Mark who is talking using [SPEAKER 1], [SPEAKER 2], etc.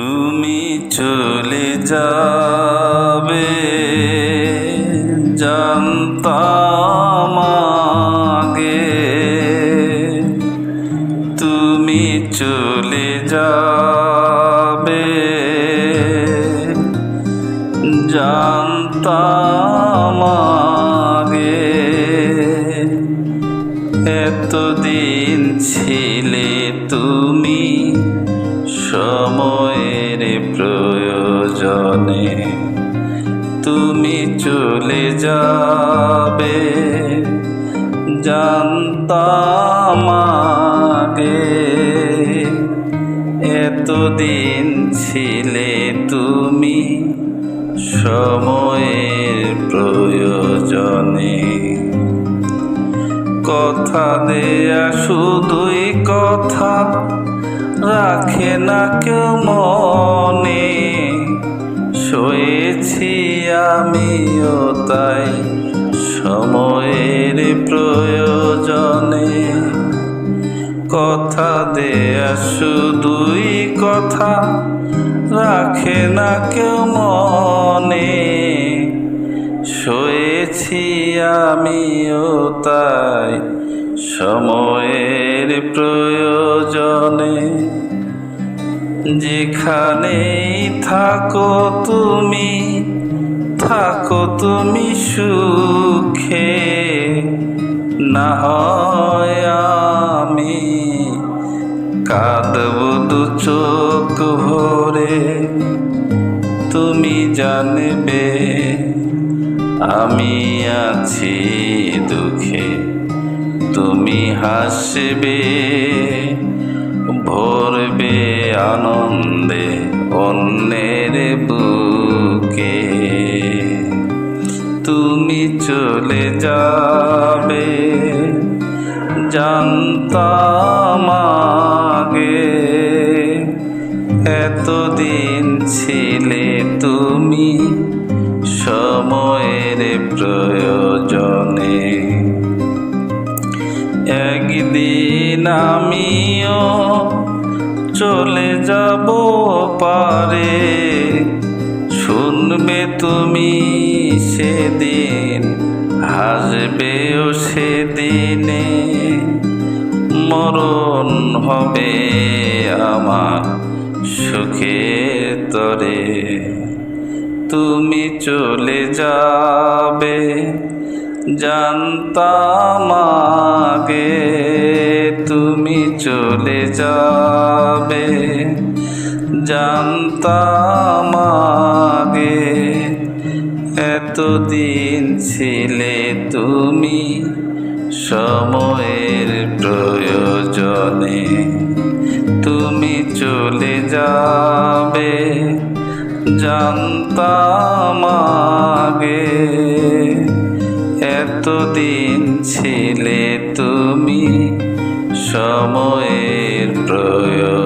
[SPEAKER 1] তুমি চলে যাবে জানতাম আগে। তুমি চলে যাবে জানতাম আগে। এতদিন ছিলে তুমি সময়ের প্রয়োজনে তুমি চলে যাবে। জানতাম আগে এতদিন ছিলে তুমি সময়ের প্রয়োজনে। কথা দেয়া শুধুই কথা, রাখে না কেউ মনে। সময়ের প্রয়োজনে কথা দেয়া শুধুই কথা রাখে না কেউ মনে। শোয়েছি আমিও তাই সময়ের প্রয়োজনে। যেখানেই থাকো তুমি থাকো তুমি সুখে, না হয় আমি কাঁদব দু চোখ ভরে। তুমি জানবে আমি আছি দুঃখে, তুমি হাসবে, ভরবে আনন্দে অন্যের চলে যাবে। জানতাম আগে এতদিন ছিলে তুমি সময়ের প্রয়োজনে। একদিন আমিও চলে যাব পারে। শুনবে তুমি সেদিন হাসবেও সেদিনে মরণ হবে আমার সুখের তরে। তুমি চলে যাবে, জানতাম আগে তুমি চলে যাবে, জানতাম আগে এতদিন ছিলে তুমি সময়ের প্রয়োজনে। তুমি চলে যাবে, জানতাম আগে। এতদিন ছিলে তুমি সময়ের প্রয়োজনে।